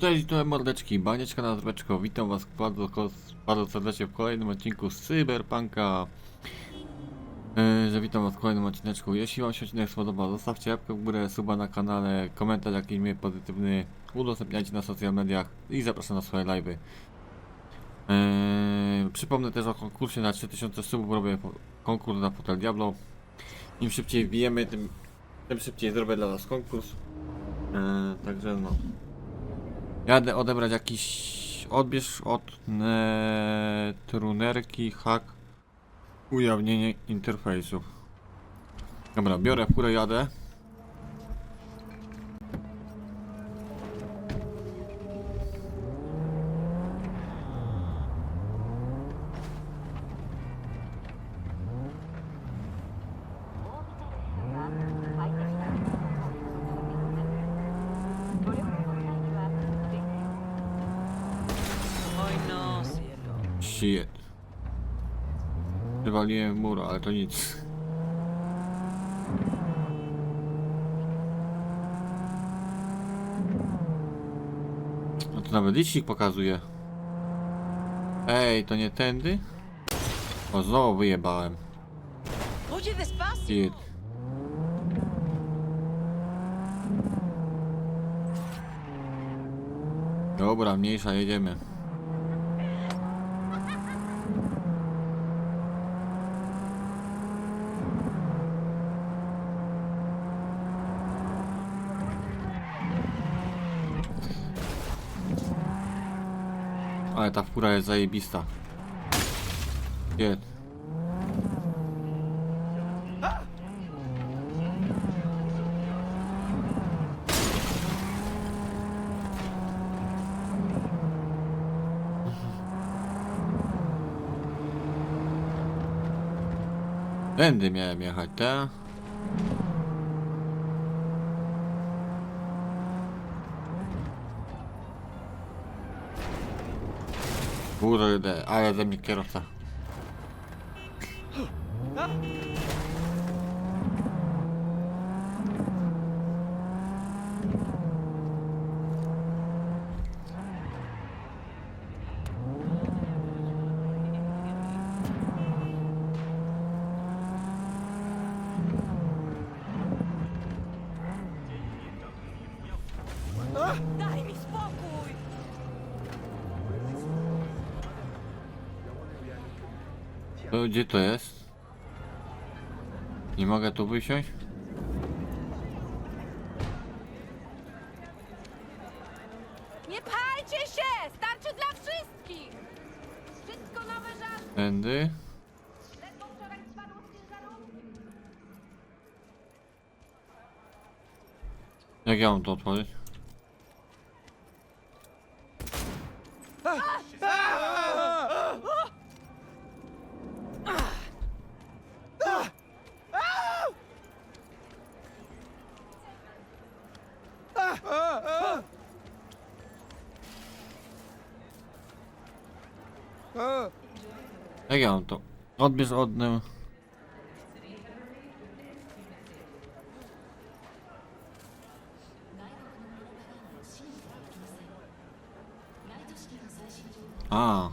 Cześć, tu mordeczki, banieczka na zdroweczko. Witam was bardzo, bardzo serdecznie w kolejnym odcinku z Cyberpunka. Yy, że witam was w kolejnym odcineczku. Jeśli wam się odcinek spodoba, zostawcie łapkę w górę, suba na kanale, komentarz jakiś mnie pozytywny, udostępniajcie na social mediach i zapraszam na swoje live'y. Yy, przypomnę też o konkursie na 3000 subów, robię konkurs na Hotel Diablo. Im szybciej wbijemy, tym, tym szybciej zrobię dla was konkurs. Yy, także no. Jadę odebrać jakiś odbierz od netrunerki hack ujawnienie interfejsów. Dobra, biorę furę, jadę. Wywaliłem mur, ale to nic. No to nawet licznik pokazuje. Ej, to nie tędy? O, znowu wyjebałem. Shit. Dobra, mniejsza, jedziemy. Ale ta fura jest zajebista. Shit. Tędy miałem jechać, tak? Kurde, ale ze mnie kierowca. To gdzie to jest? Nie mogę tu wysiąść? Nie pchajcie się! Starczy dla wszystkich! Wszystko nowe żarty! Tędy? Ledwo wczoraj spadło z ciężarówki. Jak ja mam to otworzyć? Jak ja mam to? Odbierz odnę. A.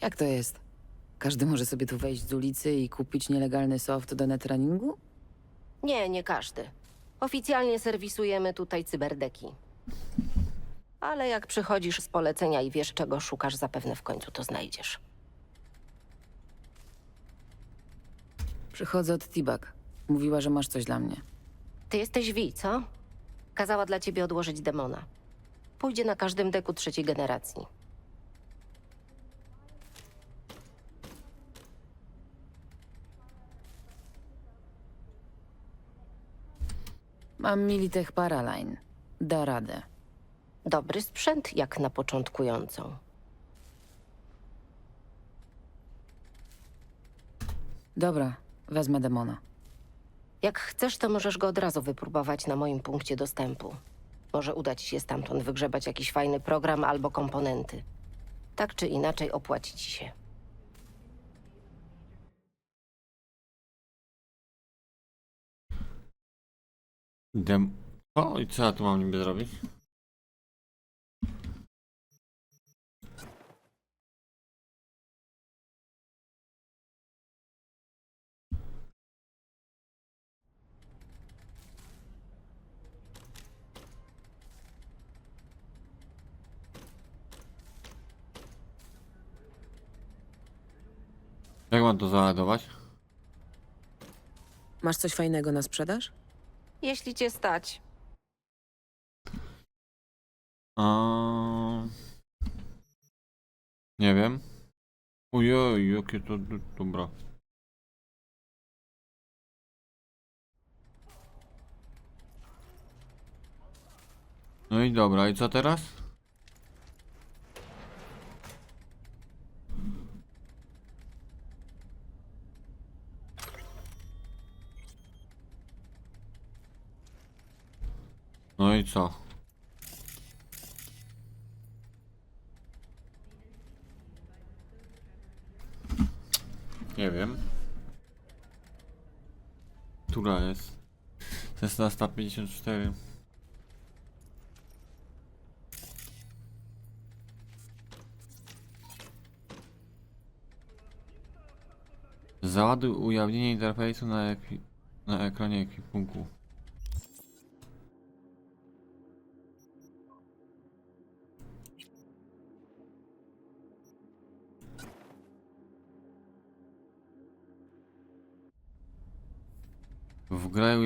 Jak to jest? Każdy może sobie tu wejść z ulicy i kupić nielegalny soft do netrunningu? Nie, nie każdy. Oficjalnie serwisujemy tutaj cyberdeki. Ale jak przychodzisz z polecenia i wiesz, czego szukasz, zapewne w końcu to znajdziesz. Przychodzę od Tibak. Mówiła, że masz coś dla mnie. Ty jesteś Wi, co? Kazała dla ciebie odłożyć demona. Pójdzie na każdym deku trzeciej generacji. Mam Militech Paraline. Da radę. Dobry sprzęt, jak na początkującą. Dobra, wezmę demona. Jak chcesz, to możesz go od razu wypróbować na moim punkcie dostępu. Może uda ci się stamtąd wygrzebać jakiś fajny program albo komponenty. Tak czy inaczej opłaci ci się. Dem... O, i co ja tu mam niby zrobić? Jak mam to załadować? Masz coś fajnego na sprzedaż? Jeśli cię stać, A... Nie wiem. Ojej, jakie to dobra. No i dobra, i co teraz? No i co? Nie wiem. Która jest? 16.54 Załaduj ujawnienie interfejsu na, na ekranie ekwipunku.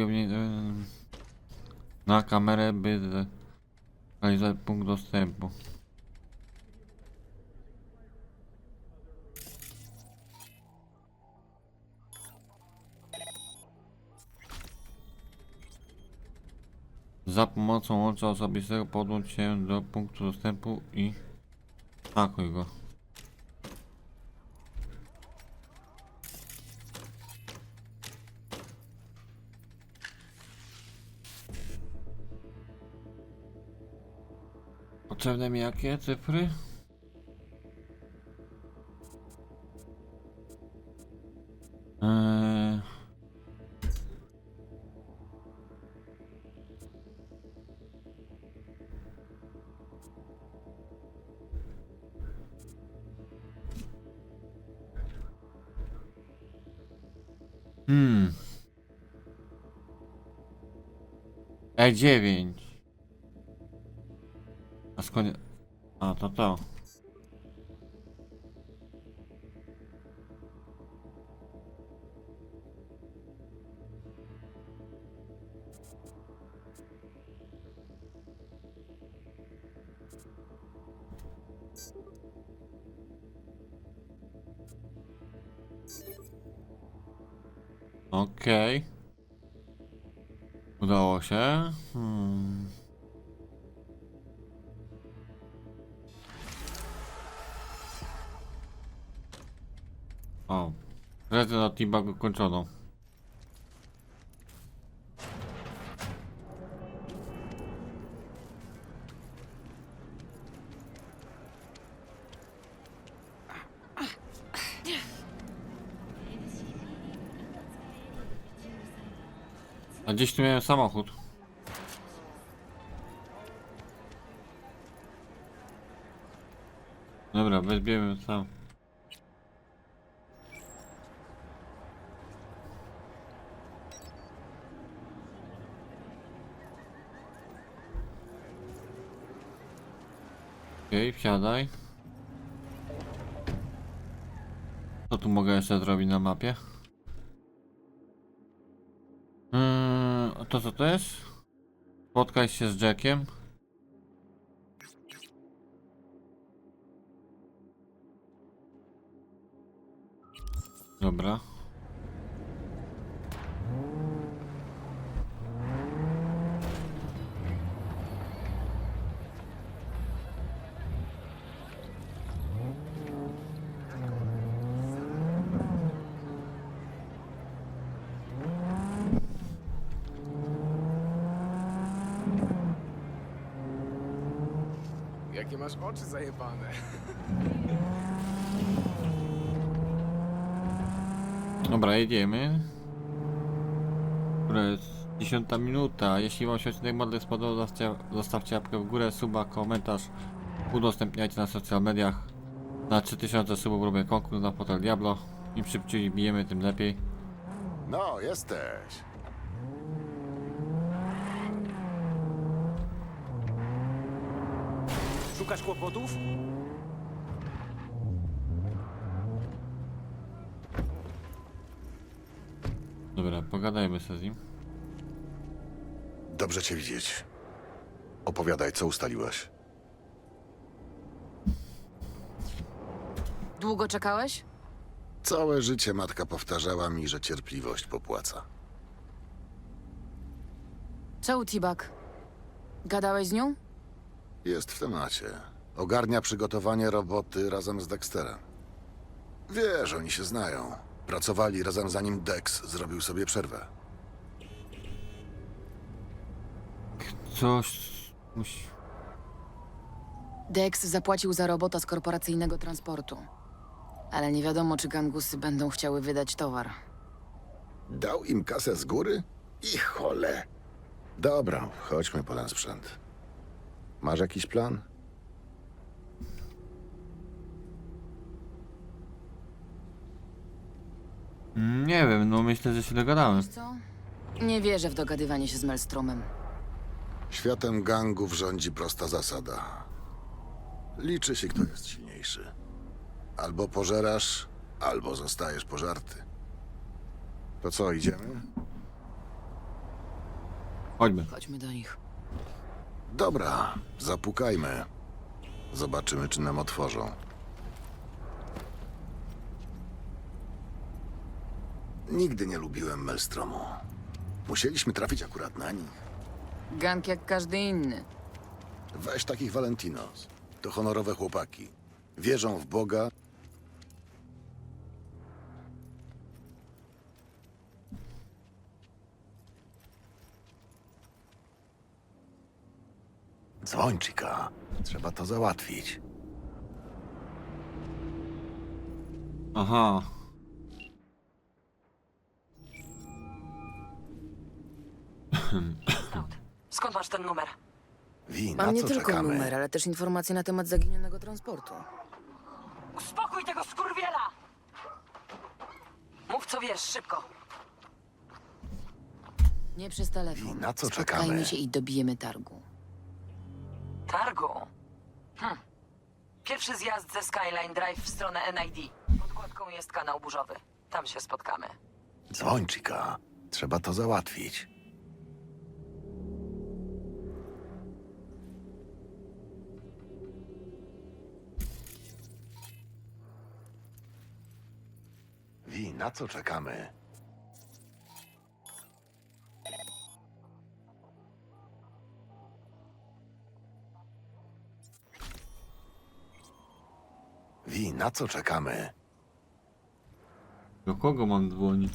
Ujawnienie e, na kamerę, by zrealizować punkt dostępu. Za pomocą łącza osobistego podłącz się do punktu dostępu i hakuj go. Potrzebne mi jakie cyfry? Eee... Hmm. E9. A skąd... A, to to. Okej. Udało się. Hmm. Rzeczy na T-Bug ukończono. A gdzieś tu miałem samochód. Dobra, weźmiemy sam. Okej, wsiadaj. Co tu mogę jeszcze zrobić na mapie? A to co to jest? Spotkaj się z Jackiem. Dobra. Jakie masz oczy zajebane. Dobra, jedziemy. Która jest Dziesiąta minuta. Jeśli wam się odcinek model spodobał, zostawcie, zostawcie łapkę w górę, suba, komentarz. Udostępniajcie na social mediach. Na 3000 subów robię konkurs na portal Diablo. Im szybciej bijemy, tym lepiej. No, jesteś. Szukasz kłopotów? Dobra, pogadajmy sobie z nim. Dobrze cię widzieć. Opowiadaj, co ustaliłeś. Długo czekałeś? Całe życie matka powtarzała mi, że cierpliwość popłaca. Czoł, Tibak. Gadałeś z nią? Jest w temacie. Ogarnia przygotowanie roboty razem z Dexterem. Wiesz, oni się znają. Pracowali razem zanim Dex zrobił sobie przerwę. Coś musi... Dex zapłacił za robota z korporacyjnego transportu. Ale nie wiadomo, czy gangusy będą chciały wydać towar. Dał im kasę z góry? I chole. Dobra, chodźmy po ten sprzęt. Masz jakiś plan? Nie wiem, no myślę, że się dogadamy. Co? Nie wierzę w dogadywanie się z Melstromem. Światem gangów rządzi prosta zasada. Liczy się, kto jest silniejszy. Albo pożerasz, albo zostajesz pożarty. To co, idziemy? Chodźmy. Chodźmy do nich. Dobra, zapukajmy. Zobaczymy, czy nam otworzą. Nigdy nie lubiłem Melstromu. Musieliśmy trafić akurat na nich. Gang jak każdy inny. Weź takich Valentinos. To honorowe chłopaki. Wierzą w Boga. Dzwoń, Chica. Trzeba to załatwić. Aha. Skąd masz ten numer? Wi, na Mam nie co tylko czekamy? numer, ale też informacje na temat zaginionego transportu. Uspokój tego skurwiela! Mów co wiesz, szybko. Nie przez telefon. I na co Spotkajmy czekamy? się i dobijemy targu. Targu. Hm. Pierwszy zjazd ze Skyline Drive w stronę NID. Pod jest kanał burzowy. Tam się spotkamy. Dzwoń. Trzeba to załatwić. Wi, na co czekamy? Wi, na co czekamy? Do kogo mam dzwonić?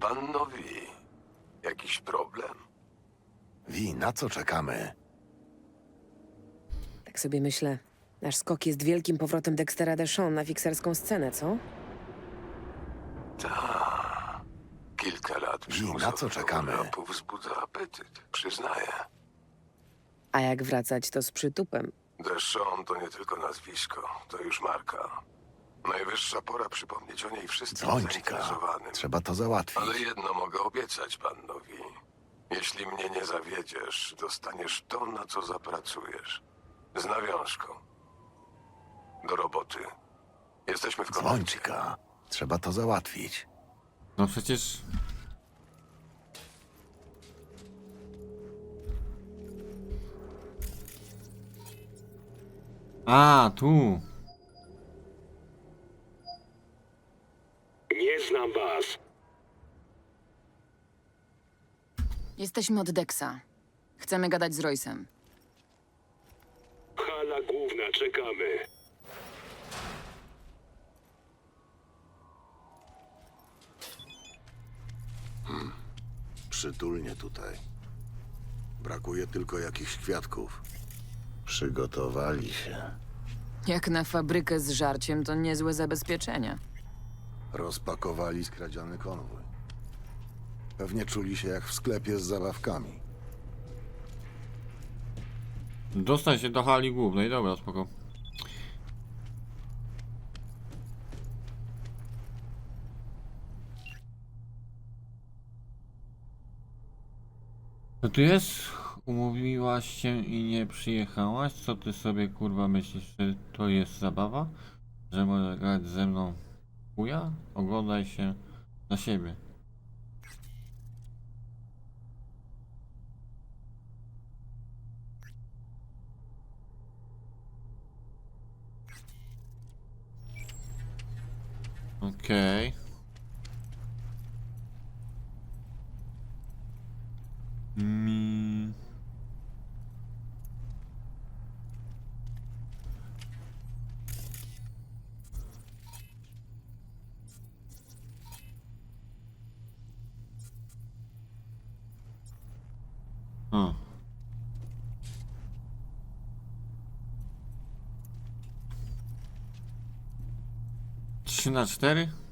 Panowie, jakiś problem? Wi, na co czekamy? Tak sobie myślę. Nasz skok jest wielkim powrotem Dextera Deshawn na fikserską scenę, co? Ta. Kilka lat na co czekamy? urlopów wzbudza apetyt, przyznaję. A jak wracać, to z przytupem. Deshawn to nie tylko nazwisko, to już marka. Najwyższa pora przypomnieć o niej wszystkim Dzwoń, Chica. zainteresowanym. Trzeba to załatwić. Ale jedno mogę obiecać panowi. Jeśli mnie nie zawiedziesz, dostaniesz to, na co zapracujesz. Z nawiązką. Do roboty. Jesteśmy w kontakcie. Chica. Trzeba to załatwić. No przecież... A, tu. Nie znam was. Jesteśmy od Dexa. Chcemy gadać z Roysem. Hala główna, czekamy. Przytulnie tutaj. Brakuje tylko jakichś kwiatków. Przygotowali się. Jak na fabrykę z żarciem, to niezłe zabezpieczenie. Rozpakowali skradziony konwój. Pewnie czuli się jak w sklepie z zabawkami. Dostać się do hali głównej, dobra, spoko. Co tu jest? Umówiłaś się i nie przyjechałaś? Co ty sobie kurwa myślisz, że to jest zabawa? Że może grać ze mną chuja? Oglądaj się na siebie. Okej. Mi... 3 na 4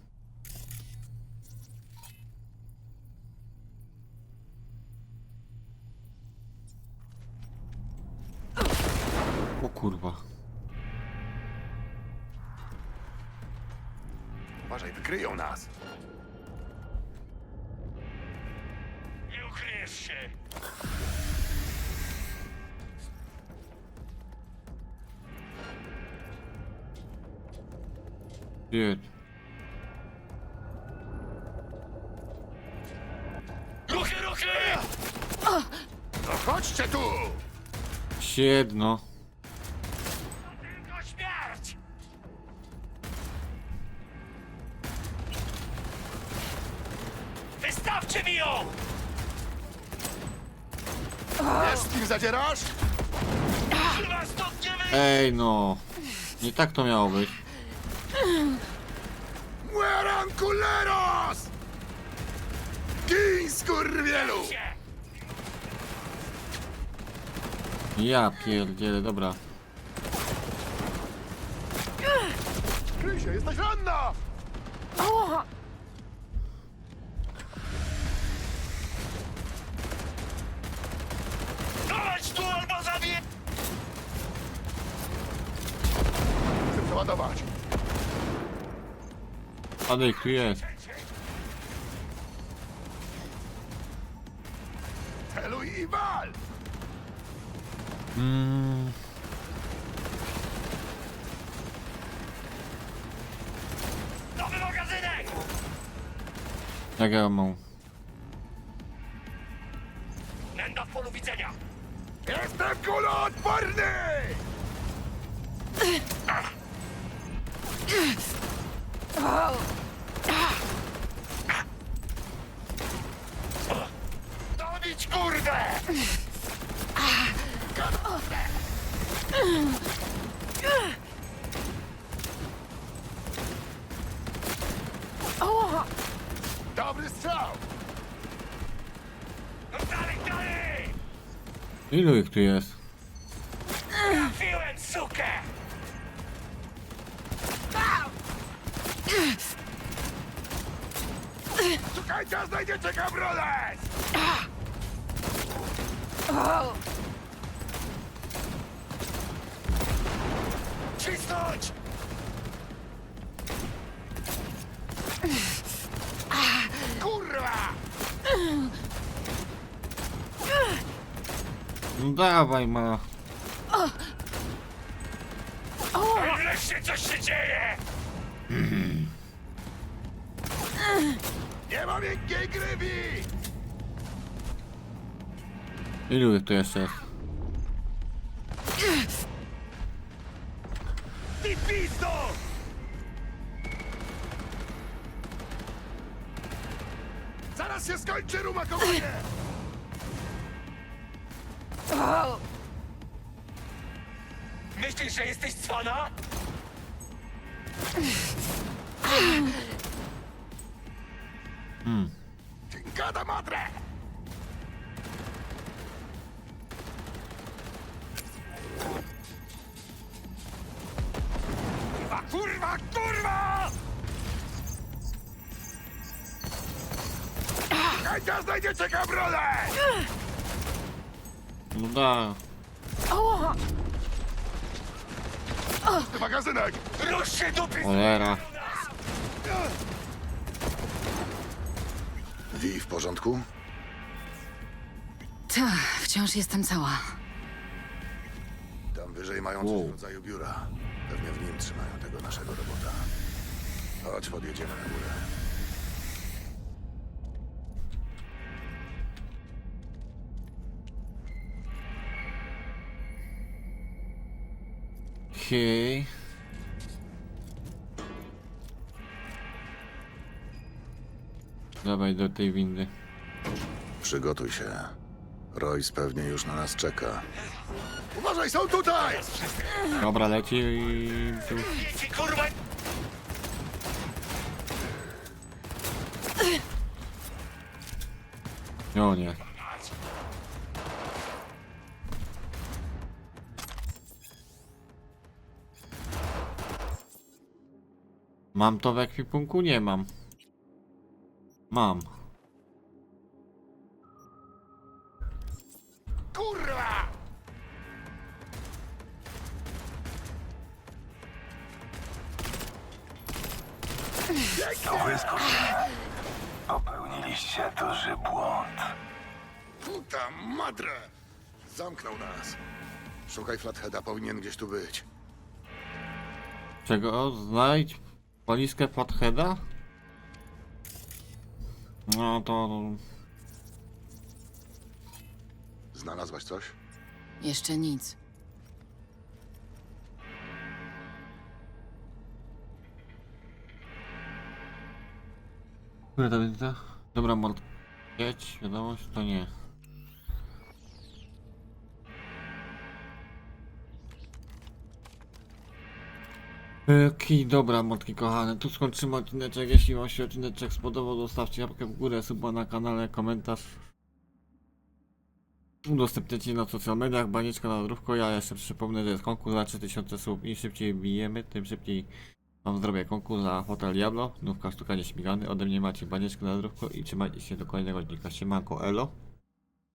Tylko śmierć! Wystawcie mi ją! Wiesz, z kim zadzierasz? Chyba stąd nie wyjdę! Ej no. Nie tak to miało być. Mueran culeros! Gin, skurwielu! Ja pierdzielę, dobra. Kryj się, jesteś ranna! Dawać tu albo zabiję! Chcę przeładować. Ale tu jest. Mm. Nowy magazynek! Jak ja mam? Nęda w polu widzenia! Jestem kuloodporny! Dobić kurwę! Dobry strzał! No dalej, dalej! Ilu ich tu jest? Trafiłem, sukę! Szukajcie, a znajdziecie kabroles! Cisnąć! Kurwa! No dawaj ma. Wreszcie coś się dzieje! Nie ma miękkiej grywi! Ilu tu jeszcze jest? Ty pizdo! Zaraz się skończy rumakowanie! Myślisz, że jesteś cwana? Hmm. Gada madre! A kurwa! Hejka, znajdziecie kabronę! No da. Oła! Magazynek! Rusz się do pizdy! Cholera. Wi, w porządku? Ta, wciąż jestem cała. Tam wyżej mają coś w rodzaju biura. Pewnie w nim trzymają tego naszego robota. Chodź, podjedziemy na górę. Okej. Dawaj do tej windy. Przygotuj się. Royce pewnie już na nas czeka. Uważaj, są tutaj! Dobra, leci i... kurwa! O nie. Mam to w ekwipunku? Nie mam. Mam. Madre! Zamknął nas. Szukaj Flatheada, powinien gdzieś tu być. Czego? Znajdź walizkę Flatheada? No to... Znalazłaś coś? Jeszcze nic. Które to? Dobra, mord... Jedź, wiadomość, to nie. Okej, dobra, mordki kochane, tu skończymy odcineczek. Jeśli wam się odcineczek spodobał, zostawcie łapkę w górę, suba na kanale, komentarz. Udostępniacie na social mediach, banieczka na drówko. Ja jeszcze przypomnę, że jest konkurs na 3000 słów. Im szybciej bijemy, tym szybciej Wam zrobię konkurs na Hotel Diablo. Nówka sztuka nieśmigany. Ode mnie macie banieczkę na drówko i trzymajcie się do kolejnego odcinka. Siemanko, elo.